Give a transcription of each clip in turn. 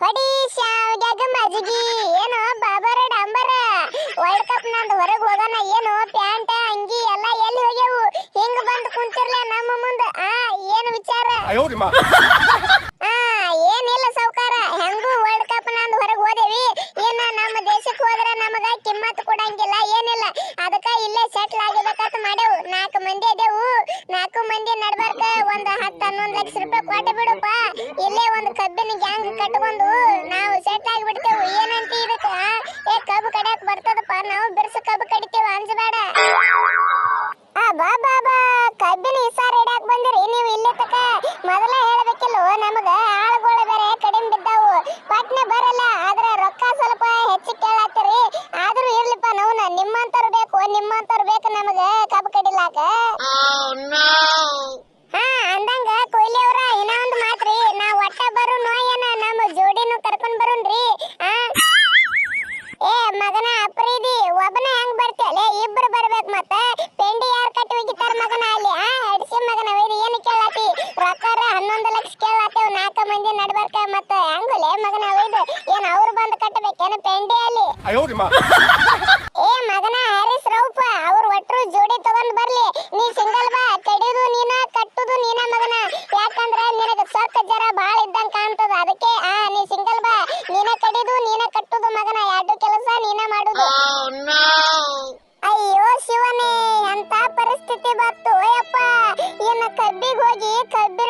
ಹೊಡಿ ಶಾವ್ಗ್ಯಾಗ ಮಜ್ಗಿ. ಏನು ಬಾಬರ, ಡಾಂಬರ. World cup ನಂದು ಹೊರಗೆ ಹೋಗೋಣ, ಏನು ಪ್ಯಾಂಟ್, ಅಂಗಿ ಎಲ್ಲ ಎಲ್ಲಿ ಹೋಗ್ಯಾವು? ಹಿಂಗ ಬಂದು ಕುಂತಿರ್ಲ ನಮ್ಮ ಮುಂದೆ. ಆ, ಏನು ವಿಚಾರ? ಲಕ್ಷ ರೂಪಾಯಿ ಕೊಟ್ಟು ಬಿಡಪ್ಪ. ಇಲ್ಲೇ ಒಂದು ಕಬ್ಬಿನ ಗ್ಯಾಂಗ್ ಕಟ್ಕೊಂಡು ನಾವು ಆಗಿ ಆಗಿಬಿಡ್ತೇವು. ಏನಂತ ಇದಕ್ಕ? ಏ, ಕಬ್ಬು ಕಡಿಯಕ್ ಬರ್ತದಪ್ಪ. ನಾವು ಬಿರ್ಸ ಕಬ್ಬು ಕಡಿತೇವೆ. ಅಂಜಬೇಡ. ಕಡ್ಬರ್ಕ ಮತ್ತ ಹೆಂಗಲೇ ಮಗನ ಒಯ್ದು ಏನ್ ಅವ್ರು ಬಂದು ಕಟ್ಟಬೇಕೇನ ಪೆಂಡಿಯಲ್ಲಿ ಏ ಮಗನ ಹರೀಶ್ ರೌಪ ಅವ್ರ ಒಟ್ರು ಜೋಡಿ ತಗೊಂಡ್ ಬರ್ಲಿ. ನೀ ಸಿಂಗಲ್ ಬಾ ಕಡಿದು ನೀನ ಕಟ್ಟುದು ನೀನ ಮಗನ. ಯಾಕಂದ್ರ ನಿನಗ ಸಕ್ಕ ಜರ ಬಾಳ ಇದ್ದಂಗ ಕಾಣ್ತದ. ಅದಕ್ಕೆ ಆ ನೀ ಸಿಂಗಲ್ ಬಾ. ನೀನ ಕಡಿದು ನೀನ ಕಟ್ಟುದು ಮಗನ. ಎರಡು ಕೆಲಸ ನೀನ ಮಾಡುದು. ಅಯ್ಯೋ ಶಿವನೇ ಅಂತ ಪರಿಸ್ಥಿತಿ ಬತ್ತು ಅಯ್ಯಪ್ಪ ಏನ ಕಬ್ಬಿಗೆ ಹೋಗಿ ಕಬ್ಬಿನ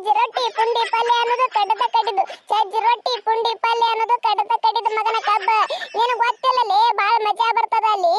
ಹಡಿ ರೊಟ್ಟಿ ಪುಂಡಿ ಪಲ್ಯ ಅನ್ನೋದು ಕಡದ ಕಡಿದು. ಚಜ್ಜಿ ರೊಟ್ಟಿ ಪುಂಡಿ ಪಲ್ಯ ಅನ್ನೋದು ಕಡದ ಕಡಿದು ಮಗನ ಕಬ್ಬ. ನಿನಗ್ ಗೊತ್ತಿಲ್ಲ ಬಾಳ ಮಜಾ ಬರ್ತದ ಅಲ್ಲಿ.